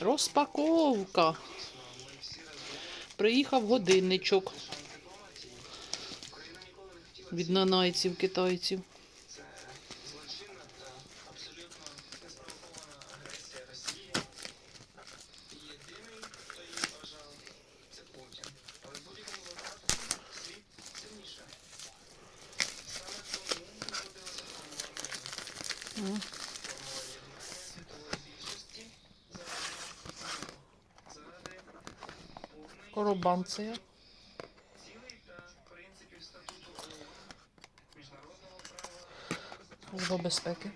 Розпаковка. Приїхав годинничок. Від нанайців, китайців. М. Коробанція. Служба безпеки.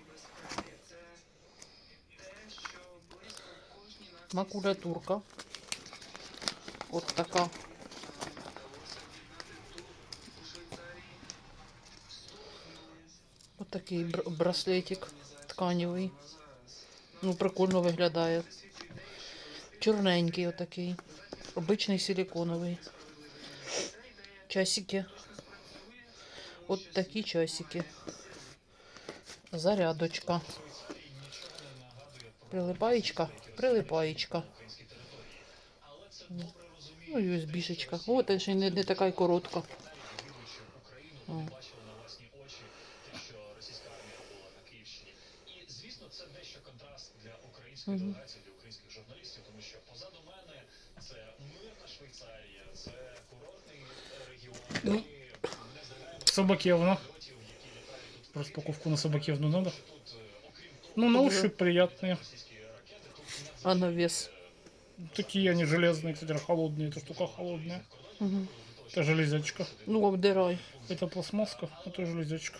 Макулятурка. От така. От такий браслетик тканевий. Ну, прикольно виглядає. Чорненький отакий. Обичний силиконовий. Часики. От такі часики. Зарядочка. Прилипаєчка, прилипаєчка. Ну, USB-шечка. О, та ще й не, не така й коротка. О. І Собакевна. пілотів, які літають тут. Распаковку на собакевну надо. Тут, е, окрім того, Ну, на Да. уши приятные. російські ракети, тут А на вес. Такие они железные, кстати, холодные. Эта штука холодная. Угу. Это железячка. Ну, обдирай. Это пластмасска, это железячка.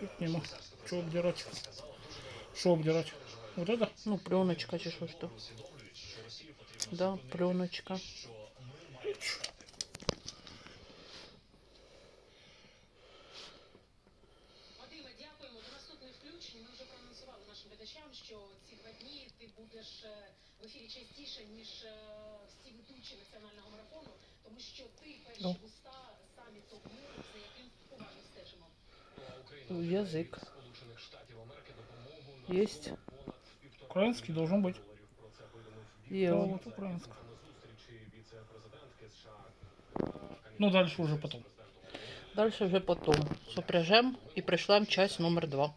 Тут нема. Что обдирать? Что обдирать? Вот это? Ну, пленочка чи що ж то. Да, пленочка. Що ці два дні ти будеш е, в ефірі частіше, ніж е, всі ведучі національного марафону, тому що ти перші Ну. вуста самі топ миру, за яким уважно стежимо. Язик. Сполучених Штатів Америки допомогу Есть. Украинский должен быть. Є. Да, вот украинский. Ну, дальше уже потом. Дальше вже потом. Сопряжем і пришлем часть номер два.